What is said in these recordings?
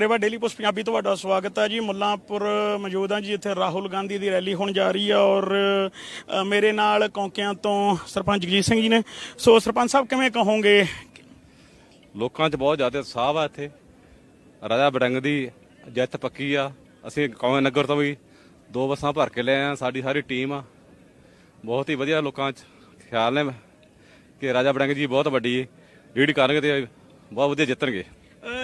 Rewa daily post Punjabi ਤੋਂ ਤੁਹਾਡਾ ਸਵਾਗਤ ਹੈ ਜੀ। ਮੁੱਲਾਂਪੁਰ ਮੌਜੂਦ ਹਾਂ ਜੀ, ਇੱਥੇ ਰਾਹੁਲ ਗਾਂਧੀ ਦੀ ਰੈਲੀ ਹੋਣ ਜਾ ਰਹੀ ਹੈ ਔਰ ਮੇਰੇ ਨਾਲ ਕੌਂਕਿਆਂ ਤੋਂ ਸਰਪੰਚ ਜਗਜੀਤ ਸਿੰਘ ਜੀ ਨੇ। ਸੋ ਸਰਪੰਚ ਸਾਹਿਬ, ਕਿਵੇਂ ਕਹੋਗੇ? ਲੋਕਾਂ 'ਚ ਬਹੁਤ ਜ਼ਿਆਦਾ ਉਤਸ਼ਾਹ ਆ ਇੱਥੇ। ਰਾਜਾ ਬੜੰਗ ਦੀ ਜਿੱਤ ਪੱਕੀ ਆ। ਅਸੀਂ ਕੌਵੇਂ ਨਗਰ ਤੋਂ ਵੀ ਦੋ ਬੱਸਾਂ ਭਰ ਕੇ ਲਏ ਆ, ਸਾਡੀ ਸਾਰੀ ਟੀਮ ਆ। ਬਹੁਤ ਹੀ ਵਧੀਆ ਲੋਕਾਂ 'ਚ ਖਿਆਲ ਨੇ ਕਿ ਰਾਜਾ ਬੜੰਗ ਜੀ ਬਹੁਤ ਵੱਡੀ ਲੀਡ ਕਰਨਗੇ ਤੇ ਬਹੁਤ ਵਧੀਆ ਜਿੱਤਣਗੇ।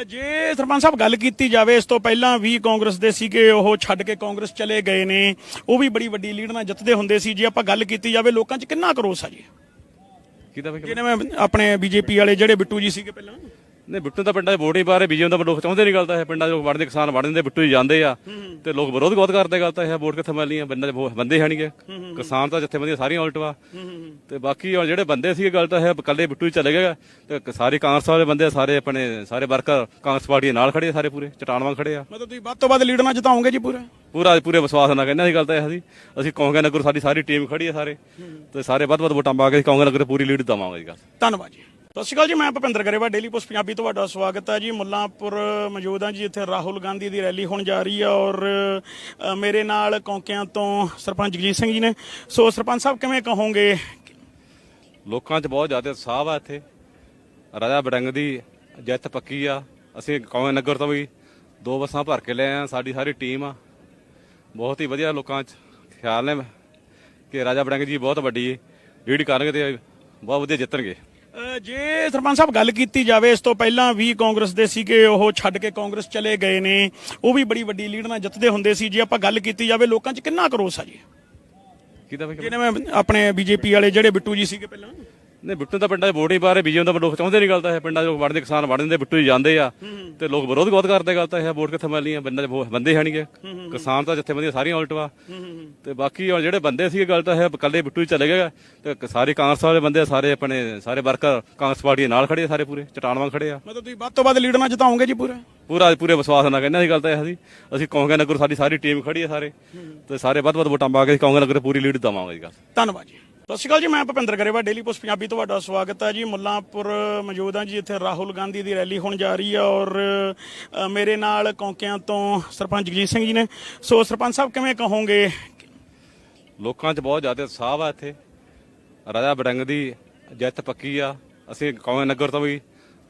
ਜੇ ਸਰਪੰਚ ਸਾਹਿਬ ਗੱਲ ਕੀਤੀ ਜਾਵੇ ਇਸ ਤੋਂ ਪਹਿਲਾਂ ਵੀ ਕਾਂਗਰਸ ਦੇ ਸੀਗੇ ਉਹ ਛੱਡ ਕੇ ਕਾਂਗਰਸ ਚਲੇ ਗਏ ਨੇ। ਉਹ ਵੀ ਬੜੀ ਵੱਡੀ ਲੀਡ ਨਾਲ ਜਿੱਤਦੇ ਹੁੰਦੇ ਸੀ। ਜੇ ਆਪਾਂ ਗੱਲ ਕੀਤੀ ਜਾਵੇ ਲੋਕਾਂ 'ਚ ਕਿੰਨਾ ਕਰੋਸ ਆ ਜੀ? ਕਿਹਦਾ ਜਿਹਨੇ ਮੈਂ ਆਪਣੇ ਬੀਜੇਪੀ ਵਾਲੇ ਜਿਹੜੇ ਬਿੱਟੂ ਜੀ ਸੀਗੇ ਪਹਿਲਾਂ। ਨਹੀਂ ਬਿੱਟੂ ਤਾਂ ਪਿੰਡਾਂ 'ਚ ਵੋਟ ਨਹੀਂ ਪਾ ਰਹੇ ਬੀਜੇਪੀ ਦਾ ਲੋਕ ਚਾਹੁੰਦੇ ਨਹੀਂ ਗੱਲ ਤਾਂ ਇਹ ਪਿੰਡਾਂ 'ਚ ਲੋਕ ਵੜਦੇ ਕਿਸਾਨ ਵੜ ਦਿੰਦੇ ਬਿੱਟੂ ਹੀ ਜਾਂਦੇ ਆ। ਤੇ ਲੋਕ ਵਿਰੋਧ ਬਹੁਤ ਕਰਦੇ ਗੱਲ ਤਾਂ ਇਹ ਵੋਟ ਕਿੱਥੇ ਮਿਲਣੀ ਆ? ਪਿੰਡਾਂ 'ਚ ਵੋ- ਬੰਦੇ ਹੈ ਨਹੀਂਗੇ ਕਿਸਾਨ ਤਾਂ ਜਿੱਥੇ ਬੰਦੀਆਂ ਸਾਰੀਆਂ ਉਲਟ ਵਾ। ਤੇ ਬਾਕੀ ਹੁਣ ਜਿਹੜੇ ਬੰਦੇ ਸੀ ਗੱਲ ਤਾਂ ਇਹ ਇਕੱਲੇ ਬਿੱਟੂ ਹੀ ਚਲੇ ਗਏ ਤੇ ਸਾਰੇ ਕਾਂਗਰਸ ਵਾਲੇ ਬੰਦੇ ਸਾਰੇ ਆਪਣੇ ਸਾਰੇ ਵਰਕਰ ਕਾਂਗਰਸ ਪਾਰਟੀ ਦੇ ਨਾਲ ਖੜੇ ਸਾਰੇ ਪੂਰੇ ਚਟਾਨ ਵਾਂਗ ਖੜੇ ਆ। ਮਤਲਬ ਤੁਸੀਂ ਵੱਧ ਤੋਂ ਵੱਧ ਲੀਡ ਨਾਲ ਜਿਤਾਓਗੇ ਜੀ ਪੂਰਾ। ਪੂਰਾ ਪੂਰੇ ਵਿਸ਼ਵਾਸ ਨਾਲ ਕਹਿੰਦੇ ਸੀ ਗੱਲ ਤਾਂ ਇਹ ਸੀ ਅਸੀਂ ਕੌਂਗੇ ਨਗਰ ਸਾਡੀ ਸਾਰੀ ਟੀਮ ਖੜੀ ਆ ਸਾਰੇ। ਤੇ ਸਾਰੇ ਵੱਧ ਵੱਧ ਵੋਟਾਂ ਪਾ ਕੇ ਕੌਂਗੇ ਨਗਰ ਪੂਰੀ ਲੀਡ ਦਵਾਂਗੇ ਜੀ ਗੱਲ। ਧੰਨਵਾਦ ਜੀ। ਸਤਿ ਸ਼੍ਰੀ ਅਕਾਲ ਜੀ, ਮੈਂ ਭੁਪਿੰਦਰ ਗਰੇਵਾ ਡੇਲੀ ਪੋਸਟ ਪੰਜਾਬੀ ਤੋਂ ਤੁਹਾਡਾ ਸਵਾਗਤ ਹੈ ਜੀ। ਮੁੱਲਾਂਪੁਰ ਮੌਜੂਦ ਹਾਂ ਜੀ, ਇੱਥੇ ਰਾਹੁਲ ਗਾਂਧੀ ਦੀ ਰੈਲੀ ਹੋਣ ਜਾ ਰਹੀ ਹੈ ਔਰ ਮੇਰੇ ਨਾਲ ਕੌਂਕਿਆਂ ਤੋਂ ਸਰਪੰਚ ਜਗਜੀਤ ਸਿੰਘ ਜੀ ਨੇ। ਸੋ ਸਰਪੰਚ ਸਾਹਿਬ, ਕਿਵੇਂ ਕਹੋਗੇ? ਲੋਕਾਂ 'ਚ ਬਹੁਤ ਜ਼ਿਆਦਾ ਉਤਸ਼ਾਹ ਆ ਇੱਥੇ। ਰਾਜਾ ਬੜੰਗ ਦੀ ਜਿੱਤ ਪੱਕੀ ਆ। ਅਸੀਂ ਕੌਵੇਂ ਨਗਰ ਤੋਂ ਵੀ ਦੋ ਬੱਸਾਂ ਭਰ ਕੇ ਲਏ ਆ ਸਾਡੀ ਸਾਰੀ ਟੀਮ ਆ। ਬਹੁਤ ਹੀ ਵਧੀਆ ਲੋਕਾਂ 'ਚ ਖਿਆਲ ਨੇ ਕਿ ਰਾਜਾ ਬੜੰਗ ਜੀ ਬਹੁਤ ਵੱਡੀ ਲੀਡ ਕਰਨਗੇ ਤੇ ਬਹੁਤ ਵਧੀਆ ਜਿੱਤਣਗੇ। ਜੇ ਸਰਪੰਚ ਸਾਹਿਬ ਗੱਲ ਕੀਤੀ ਜਾਵੇ ਇਸ ਤੋਂ ਪਹਿਲਾਂ ਵੀ ਕਾਂਗਰਸ ਦੇ ਸੀਗੇ ਉਹ ਛੱਡ ਕੇ ਕਾਂਗਰਸ ਚਲੇ ਗਏ ਨੇ। ਉਹ ਵੀ ਬੜੀ ਵੱਡੀ ਲੀਡ ਨਾਲ ਜਿੱਤਦੇ ਹੁੰਦੇ ਸੀ। ਜੇ ਆਪਾਂ ਗੱਲ ਕੀਤੀ ਜਾਵੇ ਲੋਕਾਂ 'ਚ ਕਿੰਨਾ ਕਰੋਸ ਆ ਜੀ? ਕਿਹਦਾ ਵੀ ਜਿਹਨੇ ਮੈਂ ਆਪਣੇ ਬੀਜੇਪੀ ਵਾਲੇ ਜਿਹੜੇ ਬਿੱਟੂ ਜੀ ਸੀਗੇ ਪਹਿਲਾਂ। ਨਹੀਂ ਬਿੱਟੂ ਤਾਂ ਪਿੰਡਾਂ 'ਚ ਵੋਟ ਨਹੀਂ ਪਾ ਰਹੇ ਬੀਜੇਪੀ ਦਾ ਲੋਕ ਚਾਹੁੰਦੇ ਨਹੀਂ ਗੱਲ ਤਾਂ ਇਹ ਪਿੰਡਾਂ 'ਚ ਲੋਕ ਵੜਦੇ ਕਿਸਾਨ ਵੜ ਦਿੰਦੇ ਬਿੱਟੂ ਹੀ ਜਾਂਦੇ ਆ। ਤੇ ਲੋਕ ਵਿਰੋਧ ਬਹੁਤ ਕਰਦੇ ਗੱਲ ਤਾਂ ਇਹ ਵੋਟ ਕਿੱਥੇ ਮਿਲਣੀ ਆ ਪਿੰਡਾਂ 'ਚ ਵੋ- ਬੰਦੇ ਹੈ ਨਹੀਂਗੇ ਕਿਸਾਨ ਤਾਂ ਜਿੱਥੇ ਬੰਦੀਆਂ ਸਾਰੀਆਂ ਉਲਟ ਵਾ। ਤੇ ਬਾਕੀ ਹੁਣ ਜਿਹੜੇ ਬੰਦੇ ਸੀ ਗੱਲ ਤਾਂ ਇਹ ਇਕੱਲੇ ਬਿੱਟੂ ਹੀ ਚਲੇ ਗਏ ਤੇ ਕ- ਸਾਰੇ ਕਾਂਗਰਸ ਵਾਲੇ ਬੰਦੇ ਸਾਰੇ ਆਪਣੇ ਸਾਰੇ ਵਰਕਰ ਕਾਂਗਰਸ ਪਾਰਟੀ ਦੇ ਨਾਲ ਖੜੇ ਆ ਸਾਰੇ ਪੂਰੇ ਚਟਾਨ ਵਾਂਗ ਖੜੇ ਆ। ਮਤਲਬ ਤੁਸੀਂ ਵੱਧ ਤੋਂ ਵੱਧ ਲੀਡ ਨਾਲ ਜਿਤਾਓਗੇ ਜੀ ਪੂਰਾ? ਪੂਰਾ ਪੂਰੇ ਵਿਸ਼ਵਾਸ ਨਾਲ ਕਹਿੰਦੇ ਸੀ ਗੱਲ ਤਾਂ ਇਹ ਸੀ ਅਸੀਂ ਕੌਂਗੇ ਨਗਰ ਸਾਡੀ ਸਾਰੀ ਟੀਮ ਖੜੀ ਆ ਸਾਰੇ ਤੇ ਸਾਰੇ ਵੱਧ ਵੱਧ ਵੋਟਾਂ ਪਾ ਕੇ ਅਸੀਂ ਕੌਂਗੇ ਨਗਰ ਪੂਰੀ ਲੀਡ ਦਵਾਂਗੇ ਜੀ ਗੱਲ। ਧੰਨਵਾਦ ਜੀ। ਸਤਿ ਸ਼੍ਰੀ ਅਕਾਲ ਜੀ, ਮੈਂ ਭੁਪਿੰਦਰ ਗਰੇਵਾ ਡੇਲੀ ਪੋਸਟ ਪੰਜਾਬੀ ਤੋਂ ਤੁਹਾਡਾ ਸਵਾਗਤ ਹੈ ਜੀ। ਮੁੱਲਾਂਪੁਰ ਮੌਜੂਦ ਹਾਂ ਜੀ, ਇੱਥੇ ਰਾਹੁਲ ਗਾਂਧੀ ਦੀ ਰੈਲੀ ਹੋਣ ਜਾ ਰਹੀ ਹੈ ਔਰ ਮੇਰੇ ਨਾਲ ਕੌਂਕਿਆਂ ਤੋਂ ਸਰਪੰਚ ਜਗਜੀਤ ਸਿੰਘ ਜੀ ਨੇ। ਸੋ ਸਰਪੰਚ ਸਾਹਿਬ, ਕਿਵੇਂ ਕਹੋਗੇ? ਲੋਕਾਂ 'ਚ ਬਹੁਤ ਜ਼ਿਆਦਾ ਉਤਸ਼ਾਹ ਆ ਇੱਥੇ। ਰਾਜਾ ਬੜੰਗ ਦੀ ਜਿੱਤ ਪੱਕੀ ਆ। ਅਸੀਂ ਕੌਵੇਂ ਨਗਰ ਤੋਂ ਵੀ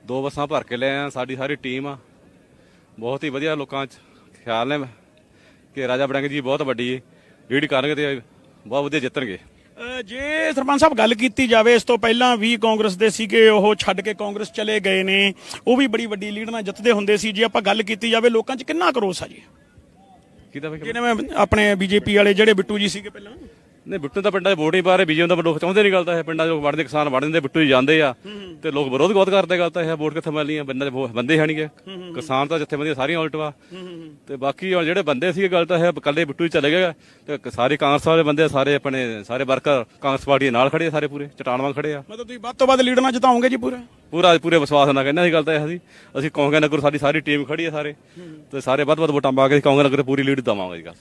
ਦੋ ਬੱਸਾਂ ਭਰ ਕੇ ਲਏ ਆ, ਸਾਡੀ ਸਾਰੀ ਟੀਮ ਆ। ਬਹੁਤ ਹੀ ਵਧੀਆ ਲੋਕਾਂ 'ਚ ਖਿਆਲ ਨੇ ਕਿ ਰਾਜਾ ਬੜੰਗ ਜੀ ਬਹੁਤ ਵੱਡੀ ਲੀਡ ਕਰਨਗੇ ਤੇ ਬਹੁਤ ਵਧੀਆ ਜਿੱਤਣਗੇ। ਜੇ ਸਰਪੰਚ ਸਾਹਿਬ ਗੱਲ ਕੀਤੀ ਜਾਵੇ ਇਸ ਤੋਂ ਪਹਿਲਾਂ ਵੀ ਕਾਂਗਰਸ ਦੇ ਸੀਗੇ ਉਹ ਛੱਡ ਕੇ ਕਾਂਗਰਸ ਚਲੇ ਗਏ ਨੇ। ਉਹ ਵੀ ਬੜੀ ਵੱਡੀ ਲੀਡ ਨਾਲ ਜਿੱਤਦੇ ਹੁੰਦੇ ਸੀ। ਜੇ ਆਪਾਂ ਗੱਲ ਕੀਤੀ ਜਾਵੇ ਲੋਕਾਂ 'ਚ ਕਿੰਨਾ ਕਰੋਸ ਆ ਜੀ? ਕਿਹਦਾ ਜਿਹਨੇ ਮੈਂ ਆਪਣੇ ਬੀਜੇਪੀ ਵਾਲੇ ਜਿਹੜੇ ਬਿੱਟੂ ਜੀ ਸੀਗੇ ਪਹਿਲਾਂ। ਨਹੀਂ ਬਿੱਟੂ ਤਾਂ ਪਿੰਡਾਂ 'ਚ ਵੋਟ ਨਹੀਂ ਪਾ ਰਹੇ ਬੀਜੇਪੀ ਦਾ ਲੋਕ ਚਾਹੁੰਦੇ ਨਹੀਂ ਗੱਲ ਤਾਂ ਇਹ ਪਿੰਡਾਂ 'ਚ ਵੜਦੇ ਕਿਸਾਨ ਵੜ ਦਿੰਦੇ ਬਿੱਟੂ ਹੀ ਜਾਂਦੇ ਆ। ਤੇ ਲੋਕ ਵਿਰੋਧ ਬਹੁਤ ਕਰਦੇ ਗੱਲ ਤਾਂ ਇਹ ਵੋਟ ਕਿੱਥੇ ਮਿਲਣੀ ਆ ਬੰਦੇ ਹੈ ਨਹੀਂਗੇ ਕਿਸਾਨ ਤਾਂ ਜਿੱਥੇ ਬੰਦੀਆਂ ਸਾਰੀਆਂ ਉਲਟ ਵਾ ਤੇ ਬਾਕੀ ਜਿਹੜੇ ਬੰਦੇ ਸੀ ਗੱਲ ਤਾਂ ਇਹ ਇਕੱਲੇ ਬਿੱਟੂ ਹੀ ਚਲੇ ਗਏ ਤੇ ਸਾਰੇ ਕਾਂਗਰਸ ਵਾਲੇ ਬੰਦੇ ਸਾਰੇ ਆਪਣੇ ਸਾਰੇ ਵਰਕਰ ਕਾਂਗਰਸ ਪਾਰਟੀ ਦੇ ਨਾਲ ਖੜੇ ਸਾਰੇ ਪੂਰੇ ਚਟਾਨ ਵਾਂਗ ਖੜੇ ਆ। ਮਤਲਬ ਤੁਸੀਂ ਵੱਧ ਤੋਂ ਵੱਧ ਲੀਡ ਨਾਲ ਜਿਤਾਓਗੇ ਜੀ ਪੂਰਾ। ਪੂਰਾ ਪੂਰੇ ਵਿਸ਼ਵਾਸ ਨਾਲ ਕਹਿੰਦੇ ਸੀ ਗੱਲ ਤਾਂ ਇਹ ਸੀ ਅਸੀਂ ਕੌਂਗੇ ਨਗਰ ਸਾਡੀ ਸਾਰੀ ਟੀਮ ਖੜੀ ਆ ਸਾਰੇ ਤੇ ਸਾਰੇ ਵੱਧ ਵੱਧ ਵੋਟਾਂ ਪਾ ਕੇ ਅਸੀਂ ਕੌਂਗੇ ਨਗਰ ਪੂਰੀ ਲੀਡ ਦਵਾਂਗੇ ਜੀ ਗੱਲ।